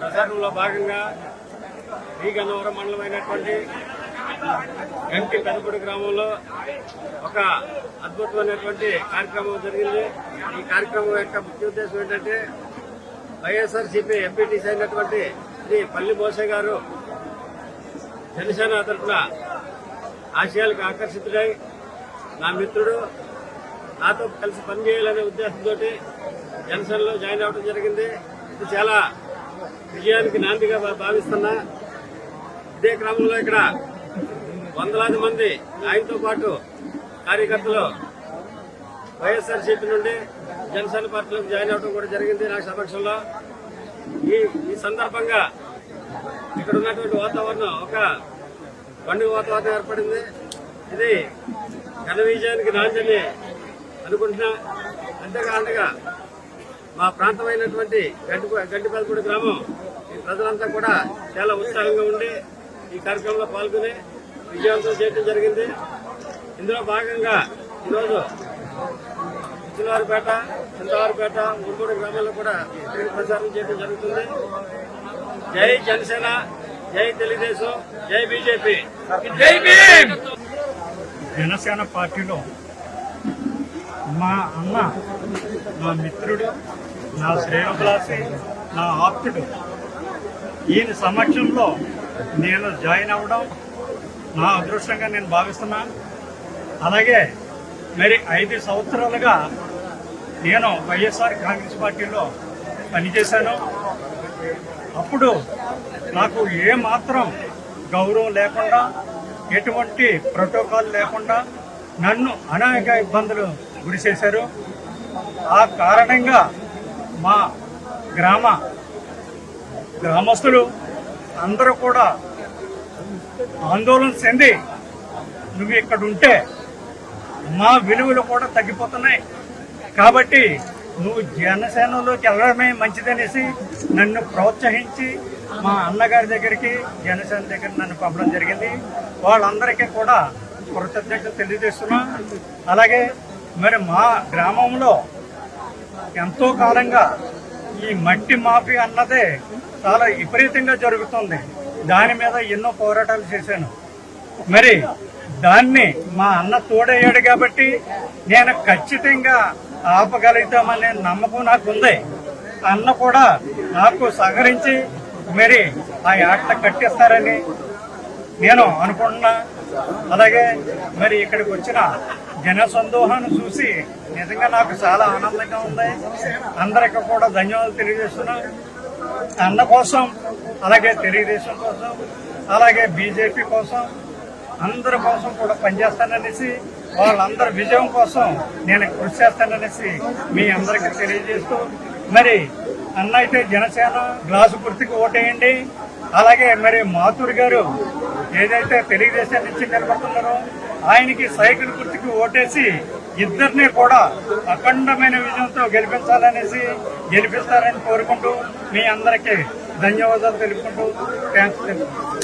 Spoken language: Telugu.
ప్రచారంలో భాగంగా ఈ గన్నవరం మండలమైనటువంటి గంటి పెదపూడి గ్రామంలో ఒక అద్భుతమైనటువంటి కార్యక్రమం జరిగింది. ఈ కార్యక్రమం యొక్క ముఖ్య ఉద్దేశం ఏంటంటే వైఎస్ఆర్సీపీ ఎంపీటీసీ అయినటువంటి శ్రీ పల్లి మోసే గారు జనసేన తరఫున ఆశయాలకు ఆకర్షితుడై నా మిత్రుడు నాతో కలిసి పనిచేయాలనే ఉద్దేశంతో జనసేనలో జాయిన్ అవ్వడం జరిగింది. ఇది చాలా విజయానికి నాందిగా భావిస్తున్నా ఇదే క్రమంలో ఇక్కడ వందలాది మంది ఆయనతో పాటు కార్యకర్తలు వైఎస్ఆర్సీపీ నుండి జనసేన పార్టీలోకి జాయిన్ అవడం కూడా జరిగింది నా సమక్షంలో. ఈ ఈ సందర్భంగా ఇక్కడ ఉన్నటువంటి వాతావరణం ఒక పండుగ వాతావరణం ఏర్పడింది. ఇది ఘన విజయానికి నాందని అనుకుంటున్నా. అంతేకాకుండా మా ప్రాంతమైనటువంటి గంటి గంటిపల్పూడి గ్రామం ఈ ప్రజలంతా కూడా చాలా ఉత్సాహంగా ఉండి ఈ కార్యక్రమంలో పాల్గొని విజయవంతం చేయడం జరిగింది. ఇందులో భాగంగా ఈరోజు చిన్నవారిపేట చింతవారిపేట ఉరుమూడి గ్రామాల్లో కూడా ప్రచారం చేయడం జరుగుతుంది. జై జనసేన జై తెలుగుదేశం జై బీజేపీ. జై భీమ్! జనసేన పార్టీలో మా అన్న నా మిత్రుడు నా శ్రేణుకులాసి నా ఆప్తుడు. ఈయన సమక్షంలో నేను జాయిన్ అవ్వడం నా అదృష్టంగా నేను భావిస్తున్నాను అలాగే మరి ఐదు సంవత్సరాలుగా నేను వైఎస్ఆర్ కాంగ్రెస్ పార్టీలో పనిచేశాను. అప్పుడు నాకు ఏ మాత్రం గౌరవం లేకుండా ఎటువంటి ప్రోటోకాల్ లేకుండా నన్ను అనేక ఇబ్బందులు గురి చేశారు ఆ కారణంగా మా గ్రామ గ్రామస్తులు అందరూ కూడా ఆందోళన చెంది నువ్వు ఇక్కడ ఉంటే మా విలువలు కూడా తగ్గిపోతున్నాయి. కాబట్టి నువ్వు జనసేనలోకి వెళ్ళడమే మంచిదనేసి నన్ను ప్రోత్సహించి మా అన్నగారి దగ్గరికి జనసేన దగ్గర నన్ను పంపడం జరిగింది. వాళ్ళందరికీ కూడా కృతజ్ఞతలు తెలియజేస్తున్నా. అలాగే మరి మా గ్రామంలో ఎంతో కాలంగా ఈ మట్టి మాఫీ అన్నదే చాలా విపరీతంగా జరుగుతుంది. దాని మీద ఎన్నో పోరాటాలు చేశాను. మరి దాన్ని మా అన్న తోడయ్యాడు కాబట్టి నేను ఖచ్చితంగా ఆపగలుగుతామనే నమ్మకం నాకు ఉంది అన్న కూడా నాకు సహకరించి మరి ఆ ఆట కట్టిస్తారని నేను అనుకుంటున్నా. అలాగే మరి ఇక్కడికి వచ్చిన జన సందోహాన్ని చూసి నిజంగా నాకు చాలా ఆనందంగా ఉంది. అందరికీ కూడా ధన్యవాదాలు తెలియజేస్తున్నా. అన్న కోసం అలాగే తెలుగుదేశం కోసం అలాగే బీజేపీ కోసం అందరి కోసం కూడా పనిచేస్తాననేసి వాళ్ళందరి విజయం కోసం నేను కృషి చేస్తాననేసి మీ అందరికీ తెలియజేస్తూ మరి అన్న అయితే జనసేన గ్లాసు గుర్తుకు ఓటేయండి. అలాగే మరి మాతూర్ గారు ఏదైతే తెలుగుదేశం నుంచి నిలబడుతున్నారో ఆయనకి సైకిల్ గుర్తుకు ఓటేసి ఇద్దరిని కూడా అఖండమైన విజయంతో గెలిపించాలనేసి గెలిపిస్తారని కోరుకుంటూ మీ అందరికీ ధన్యవాదాలు తెలుపుకుంటూ థ్యాంక్స్ తెలుపు